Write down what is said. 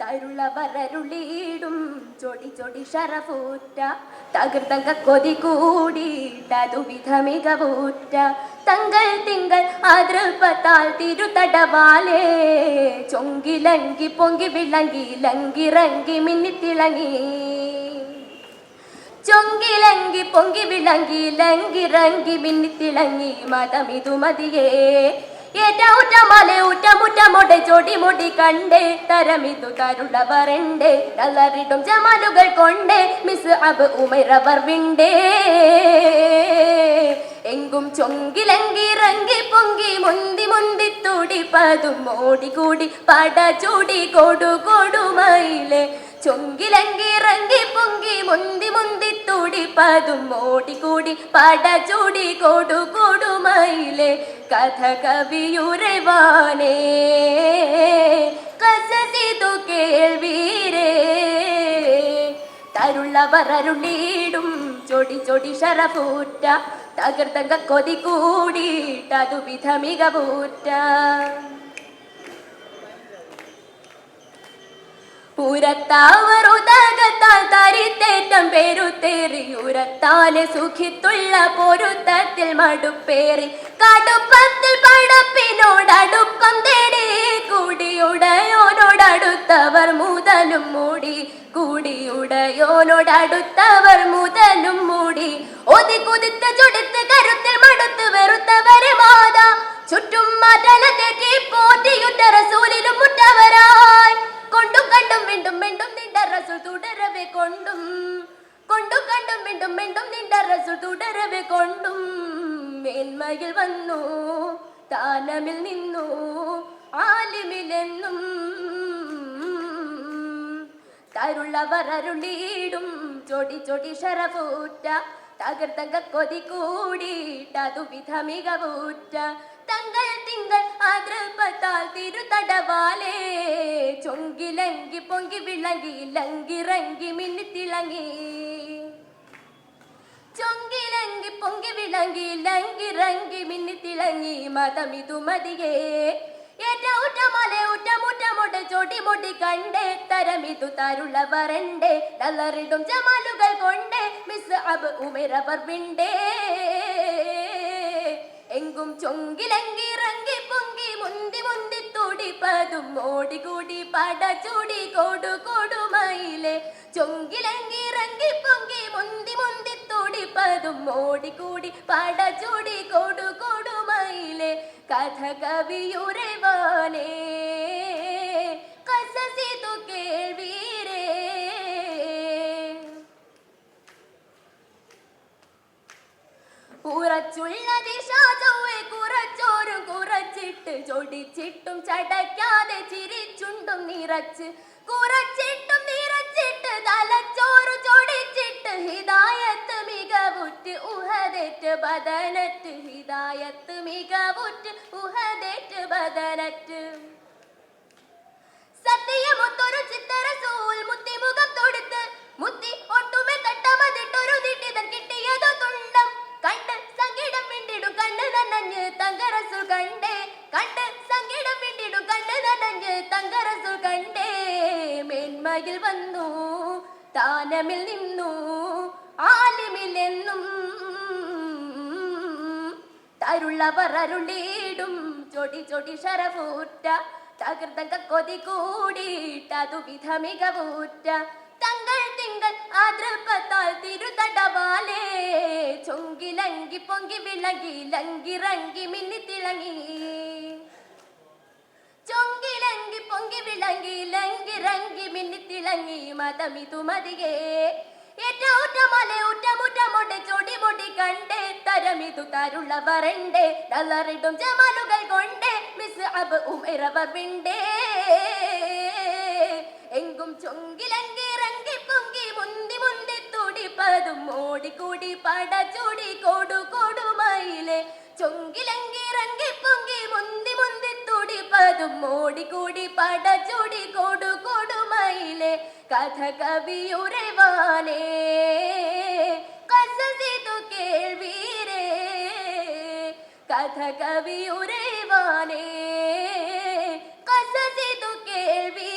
തരുളവരരുളീടും ചൊടി ചൊടി ഷറഫൂറ്റ തകൃതങ്ക കൊതി കൂടിയിട്ടതുവിധ മികവൂറ്റ. തങ്കൾ തിങ്കൾ അതൃപ്പത്താൽ തിരുതടവാലേ. ചൊങ്കിലങ്കി പൊങ്കി വിളങ്കി ലങ്കിറങ്കി മിന്നിത്തിളങ്ങി ചൊങ്കിലങ്കി പൊങ്കി വിളങ്കി ലങ്കിറങ്കി മിന്നിത്തിളങ്ങി മതമിതു മതിയേ. ഏറ്റ ഉറ്റ മല ഉറ്റ മുറ്റ മൊട ചൊടി മുടി കണ്ടേ. തരമിതു തരുള വരണ്ടേ നല്ലറിടും ജമാലുകൾ കൊണ്ടേ. മിസ് അബ് ഉമരവർ വിണ്ടേ. എങ്കും ചൊങ്കിലങ്കിറങ്ങി പൊങ്കി മുന്തി മുന്തി തുടിപ്പതും കൂടി പട ചൂടി കൊടു കൊടുമയിലെ ചൊങ്കിലങ്കിറങ്ങി പൊങ്കി മുന്തി മുന്തി തുടിപ്പതും ഓടിക്കൂടി പട ചൂടി കൊടു കൊടുമയിലെ കഥ കവിയുരവാനേ കസതിതു കേൾവീരേ. തരുള്ളവർ തരുള്ളവരരുളീടും ചൊടി ചൊടി ശരപൂറ്റ തകർത്തങ്ക കൊതി കൂടിയിട്ടതു വിധമിക മികവൂറ്റ പുരത്താവർ ഉദകത്താൽ തരിത്തേറ്റം പെരുത്തേറി. ഉരത്താലെ സുഖിത്തുള്ള പൊരുത്തത്തിൽ മടുപ്പേറി. കടുപ്പത്തിൽ പടപ്പിനോടടുപ്പം തേടി. കൂടിയുടയോനോടടുത്തവർ മുതലും മൂടി. കൂടിയുടയോനോടടുത്തവർ മുതലും തുടരവെ കൊണ്ടും മേന്മയിൽ വന്നു താനമിൽ നിന്നു ആലിമിലെന്നും തരുള്ളവരരുളീടും ചൊടി ചൊടി ശരപൂറ്റ തകർത്തങ്ക കൊതി കൂടിയിട്ടതു വിധ മികവൂറ്റ. തങ്കൾ തിങ്കൾ അതൃപ്പത്താൽ തിരുതടവാലേ ചൊങ്കിലങ്കി പൊങ്കി വിളങ്ങി ലങ്കിറങ്ങി മിന്നിത്തിളങ്ങി. ചൊങ്കിലങ്കി പൊങ്കി വിളങ്ങി മിന്നി തിളങ്ങി മതമിതു മതിയേ. ഏറ്റ ഉറ്റ മല ഉറ്റ മുറ്റ മുട്ട കണ്ടേ തരമിതു തരുള്ള വരണ്ടേ തളറിടും ജമാലുകൾ കൊണ്ടേ. മിസ് അബ് ഉമരവർ വിണ്ടേ. എങ്കും ചൊങ്കിലങ്കി റങ്കി പൊങ്കി മുന്തി മുന്തി തുടിപ്പതും ഓടികൂടി പട ചൂടി കൊടു കൊടുമയിലെ ചൊങ്കിലങ്കി റങ്കി പൊങ്കി മുന്തി മുന്തി തുടിപ്പതും ഓടികൂടി പട ചൂടി കൊടു കൊടുമയിലെ കഥ കവിയുരവാനേ കസസിതു കേൾവീരേ ഉറച്ചുള്ള ദിശാചൊവ്വെ കുറച്ചോരും കുറച്ചിട്ട്. ചൊടിച്ചിട്ടും ചടയ്ക്കാതെ ചിരിച്ചുണ്ടും നിറച്ച്. കുറച്ചിട്ടും നിറച്ചിട്ട് തലച്ചോറ് ചൊടിച്ചിട്ട് ഉഹതേറ്റ് ബദനറ്റ് ഹിതായത്ത് മികവുറ്റ് ഉഹദേറ്റ് ബദനറ്റ്. സത്യമൊത്തൊരു ചിത്തരസൂൽ മുത്തിമുഖം തൊടുത്ത് മുത്തി ഒട്ടുമേ തട്ടമതിട്ടൊരു ദിട്ടിതൻ കിട്ടിയതോ തുണ്ടം. കണ്ട് സങ്കീടം വിണ്ടിടും കണ്ണ് നനഞ്ഞ് തങ്കരസുൽ കണ്ടേ. കണ്ട് സങ്കീടം വിണ്ടിടും കണ്ണ് നനഞ്ഞ് തങ്കരസുൽ കണ്ടേ. മേന്മയിൽ വന്നു താനമിൽ നിന്നു ആലിമിലെന്നും തരുള്ളവർ അരുളീടും ചൊടി ചൊടി ശരപൂറ്റ ചകൃതങ്ക കൊതി കൂടിയിട്ടതു വിധ മികവൂറ്റ. തങ്കൾ അതൃപ്പത്താൽ തിരുതടവാലേ. ചൊങ്കിലങ്കി പൊങ്കി വിളങ്ങി മിന്നി തിളങ്ങി. ചൊങ്കിലങ്കി പൊങ്കി വിളങ്ങി ലങ്കിറങ്കി മിന്നി തിളങ്ങി. മതമിതു മതിയേ. തരമിതു തരുള്ള വരണ്ടേ ജമാലുകൾ കൊണ്ടേ മിസ് അബ് ഉമരവർ വിണ്ടേ. എങ്കും ചൊങ്കിലങ്കി ഇറങ്ങി പൊങ്കി മുന്തി മുന്തി തുടിപ്പതും ഓടിക്കൂടി പട കൊടു കൊടുമയിലെ. ചൊങ്കിലങ്കി ഇറങ്ങി പൊങ്കി മുന്തി മുന്തി തുടിപ്പതും ഓടിക്കൂടി പട ചൂടി കഥ കവിയുരവാനേ കസസിതു കേൾവീരേ കഥ കവിയുരവാനേ കസസിതു കേൾവീ